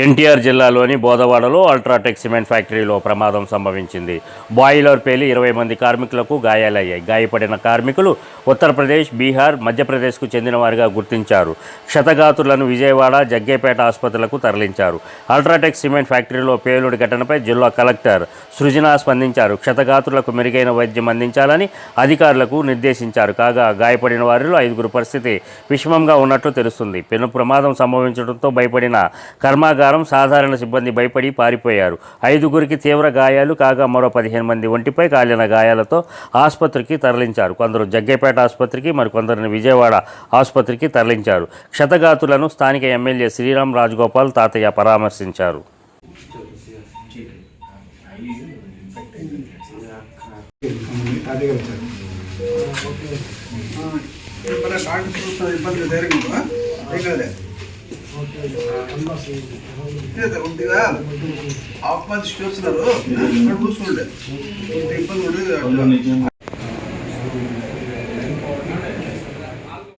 ఎన్టీఆర్ జిల్లాలోని బోదవాడలో UltraTech cement ఫ్యాక్టరీలో ప్రమాదం సంభవించింది. బాయిలర్ పేలి ఇరవై మంది కార్మికులకు గాయాలయ్యాయి. గాయపడిన కార్మికులు ఉత్తరప్రదేశ్ బీహార్ మధ్యప్రదేశ్కు చెందిన వారిగా గుర్తించారు. క్షతగాతులను విజయవాడ జగ్గేపేట ఆసుపత్రులకు తరలించారు. అల్ట్రాటెక్ సిమెంట్ ఫ్యాక్టరీలో పేలుడు ఘటనపై జిల్లా కలెక్టర్ సృజన స్పందించారు. క్షతగాతులకు మెరుగైన వైద్యం అందించాలని అధికారులకు నిర్దేశించారు. కాగా గాయపడిన వారిలో ఐదుగురు పరిస్థితి విషమంగా ఉన్నట్లు తెలుస్తుంది. పెను ప్రమాదం సంభవించడంతో భయపడిన కర్మాగారం సాధారణ సిబ్బంది భయపడి పారిపోయారు. ఐదుగురికి తీవ్ర గాయాలు కాగా మరో పదిహేను మంది ఒంటిపై కాలిన గాయాలతో ఆసుపత్రికి తరలించారు. కొందరు జగ్గేపేట ఆసుపత్రికి మరికొందరిని విజయవాడ ఆసుపత్రికి తరలించారు. క్షతగాతులను స్థానిక ఎమ్మెల్యే శ్రీరామ్ రాజగోపాల్ తాతయ్య పరామర్శించారు. ఇబ్బంది ధైర్యం ఉందా? ఏం కాదులే. లేదు, ఉందిగా హాఫ్ మంత్ చూస్తున్నారు అక్కడ చూసుకోండి ఇంత ఇబ్బంది ఉండదు